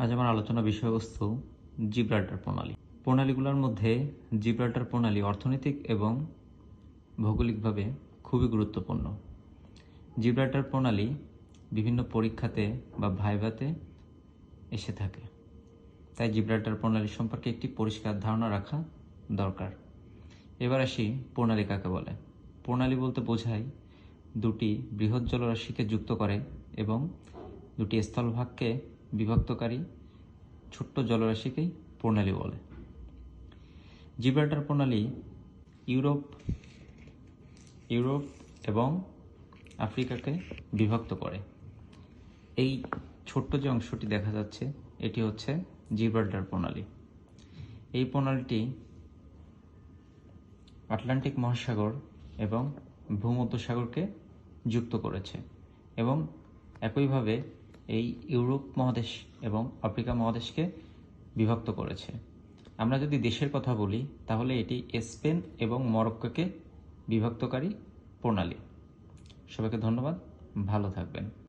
আজ আমার আলোচনা বিষয়বস্তু জিব্রাল্টার প্রণালী। প্রণালীগুলোর মধ্যে জিব্রাল্টার প্রণালী অর্থনৈতিক এবং ভৌগোলিকভাবে খুবই গুরুত্বপূর্ণ। জিব্রাল্টার প্রণালী বিভিন্ন পরীক্ষাতে বা ভাইভাতে এসে থাকে। তাই জিব্রাল্টার প্রণালী সম্পর্কে একটি পরিষ্কার ধারণা রাখা দরকার। এবার আসি প্রণালী কাকে বলে। প্রণালী বলতে বোঝায় দুটি বৃহৎ জলরাশিকে যুক্ত করে এবং দুটি স্থলভাগকে বিভক্তকারী ছোট্ট জলরাশিকেই প্রণালী বলে। জিব্রাল্টার প্রণালী ইউরোপ ইউরোপ এবং আফ্রিকাকে বিভক্ত করে। এই ছোট্ট যে অংশটি দেখা যাচ্ছে, এটি হচ্ছে জিব্রাল্টার প্রণালী। এই প্রণালীটি আটলান্টিক মহাসাগর এবং ভূমধ্যসাগরকে যুক্ত করেছে এবং একইভাবে এই ইউরোপ মহাদেশ এবং আফ্রিকা মহাদেশকে বিভক্ত করেছে। আমরা যদি দেশের কথা বলি, তাহলে এটি স্পেন এবং মরক্কোকে বিভক্তকারী প্রণালী। সবাইকে ধন্যবাদ, ভালো থাকবেন।